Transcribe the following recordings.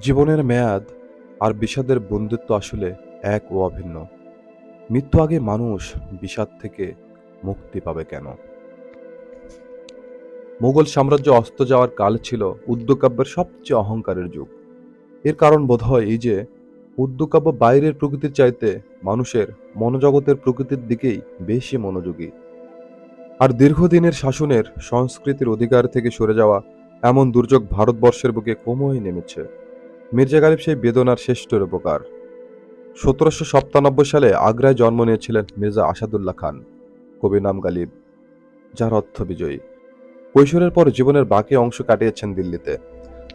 জীবনের মেয়াদ আর বিষাদের বন্ধুত্ব আসলে এক ও অভিন্ন। মৃত্যু আগে মানুষ বিষাদ থেকে মুক্তি পাবে কেন? মোগল সাম্রাজ্য অস্ত যাওয়ার কাল ছিল উদ্যোগকাব্যের সবচেয়ে অহংকারের যুগ। এর কারণ বোধহয় এই যে, উদ্যোগকাব্য বাইরের প্রকৃতির চাইতে মানুষের মনোজগতের প্রকৃতির দিকেই বেশি মনোযোগী। আর দীর্ঘদিনের শাসনের সংস্কৃতির অধিকার থেকে সরে যাওয়া এমন দুর্যোগ ভারতবর্ষের বুকে ক্রমই নেমেছে। মির্জা গালিব সেই বেদনার শ্রেষ্ঠ রূপকার সতেরোশো সপ্তানব্বই সালে আগ্রায় জন্ম নিয়েছিলেন মির্জা আসাদুল্লাহ খান কবি নাম গালিব, যার অর্থ বিজয়ী। কৈশোরের পর জীবনের বাকি অংশ কাটিয়েছেন দিল্লিতে।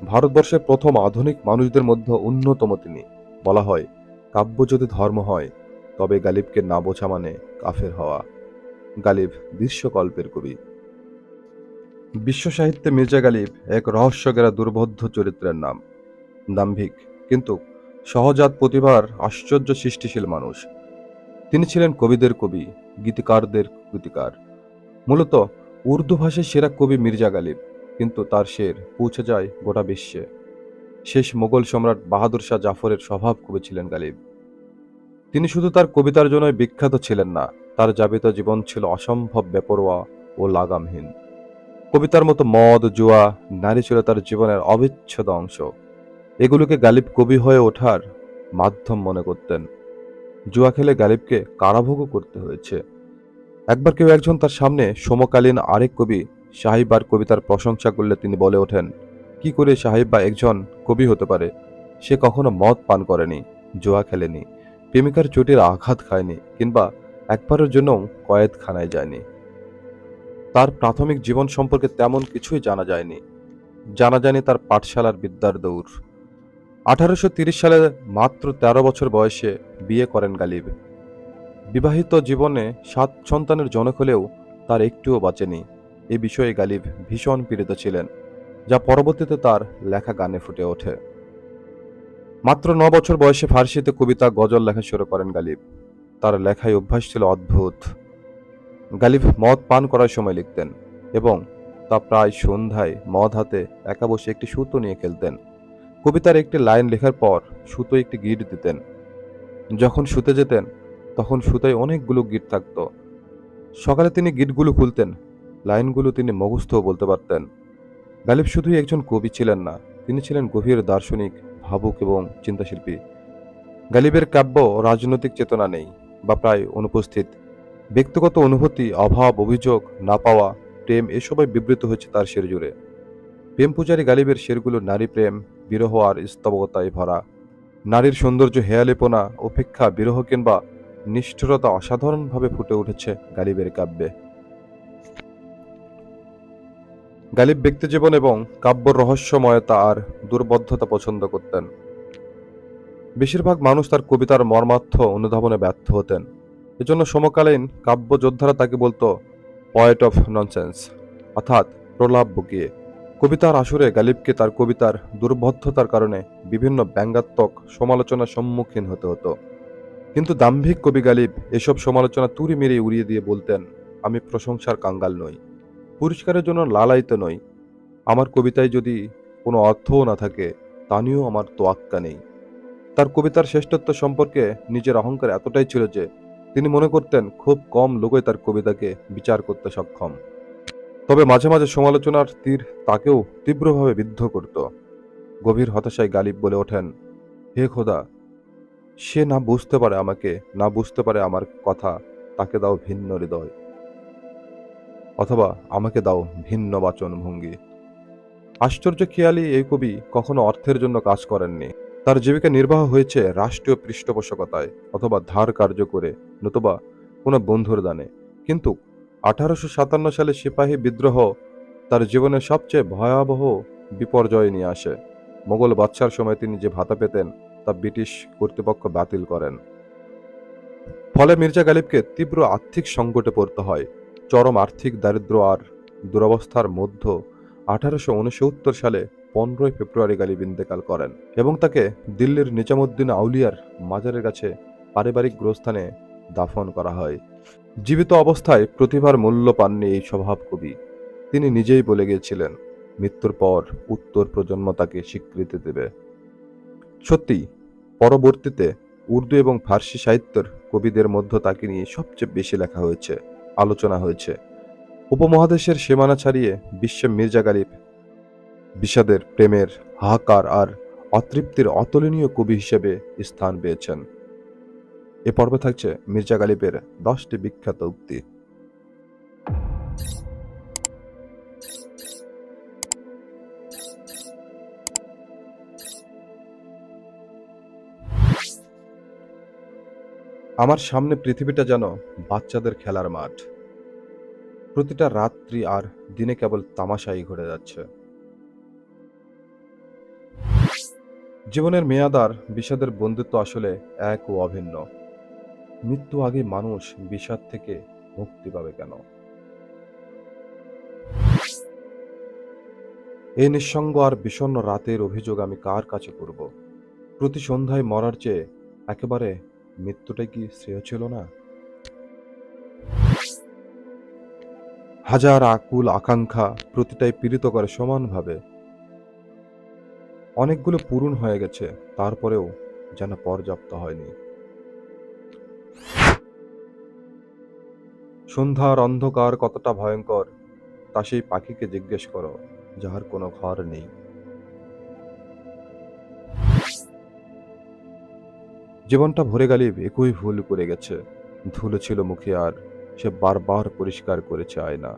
ভারতবর্ষের প্রথম আধুনিক মানুষদের মধ্যে অন্যতম তিনি। বলা হয়, কাব্য যদি ধর্ম হয়, তবে গালিবকে না বোঝা মানে কাফের হওয়া। গালিব দৃশ্যকল্পের কবি। বিশ্ব সাহিত্যে মির্জা গালিব এক রহস্যগেরা দুর্বোধ্য চরিত্রের নাম। দাম্ভিক, কিন্তু সহজাত প্রতিভার আশ্চর্য সৃষ্টিশীল মানুষ। তিনি ছিলেন কবিদের কবি, গীতিকারদের গীতিকার মূলত উর্দু ভাষায় সেরা কবি মির্জা গালিব, কিন্তু তার শের পৌঁছে যায় গোটা বিশ্বে। শেষ মোগল সম্রাট বাহাদুর শাহ জাফরের স্বভাব কবি ছিলেন গালিব। তিনি শুধু তার কবিতার জন্যই বিখ্যাত ছিলেন না, তার যাবিত জীবন ছিল অসম্ভব বেপরোয়া ও লাগামহীন। কবিতার মতো মদ, জুয়া নারী ছিল তার জীবনের অবিচ্ছেদ অংশ। এগুলোকে গালিব কবি হয়ে ওঠার মাধ্যম মনে করতেন। জুয়া খেলে গালিবকে কারাভোগও করতে হয়েছে। একবার কেউ একজন তার সামনে সমকালীন আরেক কবি সাহিবার কবিতার প্রশংসা করলে তিনি বলে ওঠেন, কি করে সাহিবা একজন কবি হতে পারে? সে কখনো মদ পান করেনি, জুয়া খেলেনি, প্রেমিকার চোটের আঘাত খায়নি কিংবা একবারের জন্য কয়েদখানায় যায়নি। তার প্রাথমিক জীবন সম্পর্কে তেমন কিছুই জানা যায়নি। জানা যায়নি তার পাঠশালার বিদ্যার দৌড়। আঠারোশো সালে মাত্র ১৩ বছর বয়সে বিয়ে করেন গালিব। বিবাহিত জীবনে সাত সন্তানের জনক হলেও তার একটুও বাঁচেনি। এ বিষয়ে গালিব ভীষণ পীড়িত ছিলেন, যা পরবর্তীতে তার লেখা গানে ফুটে ওঠে। মাত্র ন বছর বয়সে ফার্সিতে কবিতা গজল লেখা শুরু করেন গালিব। তার লেখায় অভ্যাস ছিল অদ্ভুত। গালিব মদ পান করার সময় লিখতেন এবং তা প্রায় সন্ধ্যায় মদ হাতে একা বসে একটি সুতো নিয়ে খেলতেন। কবিতার একটি লাইন লেখার পর সুতো একটি গিট দিতেন। যখন শুতে যেতেন, তখন সুতায় অনেকগুলো গিট থাকত। সকালে তিনি গিটগুলো খুলতেন, লাইনগুলো তিনি মুখস্থও বলতে পারতেন। গালিব শুধুই একজন কবি ছিলেন না, তিনি ছিলেন গভীর দার্শনিক, ভাবুক এবং চিন্তাশিল্পী। গালিবের কাব্য রাজনৈতিক চেতনা নেই বা প্রায় অনুপস্থিত। ব্যক্তিগত অনুভূতি, অভাব, অভিযোগ, না পাওয়া, প্রেম এসবই বিবৃত হয়েছে তার শের জুড়ে প্রেম পূজারী গালিবের শেরগুলো নারী প্রেম বিরহ আর স্তবকতায় ভরা। নারীর সৌন্দর্য হেয়ালিপনা উপেক্ষা বিরহ কিংবা নিষ্ঠুরতা অসাধারণভাবে ফুটে উঠেছে গালিবের কাব্যে। গালিব ব্যক্তিজীবন এবং কাব্য রহস্যময়তা আর দুর্বদ্ধতা পছন্দ করতেন। বেশিরভাগ মানুষ তার কবিতার মর্মার্থ অনুধাবনে ব্যর্থ হতেন। এজন্য সমকালীন কাব্য যোদ্ধারা তাকে বলতো পয়েট অফ ননসেন্স অর্থাৎ প্রলাপ বকিয়ে। কবিতার আসরে গালিবকে তার কবিতার দুর্বদ্ধতার কারণে বিভিন্ন ব্যঙ্গাত্মক সমালোচনার সম্মুখীন হতে হতো। কিন্তু দাম্ভিক কবি গালিব এসব সমালোচনা তুড়ি মেরে উড়িয়ে দিয়ে বলতেন, আমি প্রশংসার কাঙ্গাল নই, পুরস্কারের জন্য লালায়িত নই। আমার কবিতায় যদি কোনো অর্থও না থাকে তা নিয়েও আমার তোয়াক্কা নেই। তার কবিতার শ্রেষ্ঠত্ব সম্পর্কে নিজের অহংকার এতটাই ছিল যে, তিনি মনে করতেন, খুব কম লোকই তার কবিতাকে বিচার করতে সক্ষম। তবে মাঝে মাঝে সমালোচনার তীর তাকেও তীব্রভাবে বিদ্ধ করত। গভীর হতাশায় গালিব বলে ওঠেন, হে খোদা, সে না বুঝতে পারে আমাকে, না বুঝতে পারে আমার কথা, তাকে দাও ভিন্ন হৃদয়। অথবা আমাকে দাও ভিন্ন বাচন ভঙ্গি আশ্চর্য খেয়ালি এই কবি কখনো অর্থের জন্য কাজ করেননি। তার জীবিকা নির্বাহ হয়েছে রাষ্ট্রীয় পৃষ্ঠপোষকতায় অথবা ধার কার্য করে, নতুবা কোনো বন্ধুর দানে। কিন্তু আঠারোশো সাতান্ন সালে সিপাহী বিদ্রোহ তার জীবনের সবচেয়ে ভয়াবহ বিপর্যয় নিয়ে আসে। মোগল বাদশার সময় তিনি যে ভাতা পেতেন, তা ব্রিটিশ কর্তৃপক্ষ বাতিল করেন। ফলে মির্জা গালিবকে তীব্র আর্থিক সংকটে পড়তে হয়। চরম আর্থিক দারিদ্র আর দুরবস্থার মধ্য আঠারোশো উনসত্তর সালে পনেরোই ফেব্রুয়ারি গালিব ইন্তেকাল করেন এবং তাকে দিল্লির নিজামুদ্দিন আউলিয়ার মাজারের কাছে পারিবারিক গ্রস্থানে দাফন করা হয়। জীবিত অবস্থায় প্রতিভার মূল্য পাননি এই স্বভাব কবি তিনি নিজেই বলে গিয়েছিলেন, মৃত্যুর পর উত্তর প্রজন্ম তাকে স্বীকৃতি দেবে। সত্যি, পরবর্তীতে উর্দু এবং ফার্সি সাহিত্যের কবিদের মধ্যে তাকে নিয়ে সবচেয়ে বেশি লেখা হয়েছে, আলোচনা হয়েছে। উপমহাদেশের সীমানা ছাড়িয়ে বিশ্বে মির্জা গালিব বিষাদের প্রেমের হাহাকার আর অতৃপ্তির অতুলনীয় কবি হিসেবে স্থান পেয়েছেন। এ পর্বে থাকছে মির্জা গালিবের দশটি বিখ্যাত উক্তি। আমার সামনে পৃথিবীটা যেন বাচ্চাদের খেলার মাঠ। প্রতিটা রাত্রি আর দিনে কেবল তামাশাই ঘুরে যাচ্ছে। জীবনের মেয়াদার বিষাদের বন্ধুত্ব আসলে এক ও অভিন্ন। মৃত্যু আগে মানুষ বিষাদ থেকে মুক্তি পাবে কেন? এই নিঃসঙ্গ আর বিষণ্ণ রাতের অভিযোগ আমি কার কাছে করব? প্রতি সন্ধ্যায় মরার চেয়ে একেবারে মৃত্যুটাই কি শ্রেয় ছিল না? হাজার আকুল আকাঙ্ক্ষা প্রতিটাই পীড়িত করে সমানভাবে। অনেকগুলো পূরণ হয়ে গেছে, তারপরেও যেন পর্যাপ্ত হয়নি। সন্ধ্যার অন্ধকার কতটা ভয়ঙ্কর, তা সেই পাখিকে জিজ্ঞেস করো, যাহার কোনো ঘর নেই। জীবনটা ভরে গালিব একই ভুল করে গেছে, ধুলো ছিল মুখে আর সে বারবার পরিষ্কার করেছে আয়না।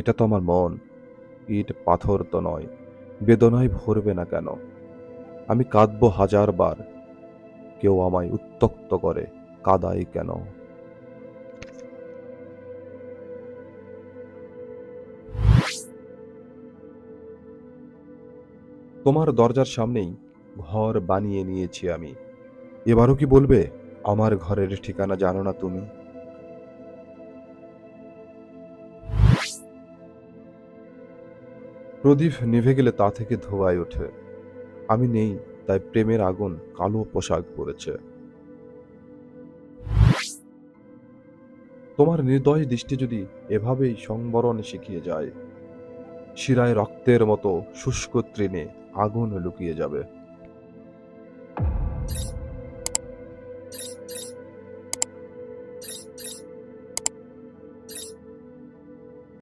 এটা তো আমার মন, ইট পাথর তো নয়, বেদনায় ভরবে না কেন? আমি কাঁদবো হাজার বার কেউ আমায় উত্তক্ত করে কাদাই কেন? তোমার দরজার সামনেই ঘর বানিয়ে নিয়েছি আমি। এবারও কি বলবে, আমার ঘরের ঠিকানা জানো না তুমি? প্রদীপ নিভে গেলে তা থেকে ধোয়ায় ওঠে। আমি নেই। তাই প্রেমের আগুন কালো পোশাক পরেছে। তোমার নির্দয় দৃষ্টি যদি এভাবেই সংবরণ শিখিয়ে যায়, শিরায় রক্তের মতো শুষ্ক তৃণে আগুন লুকিয়ে যাবে।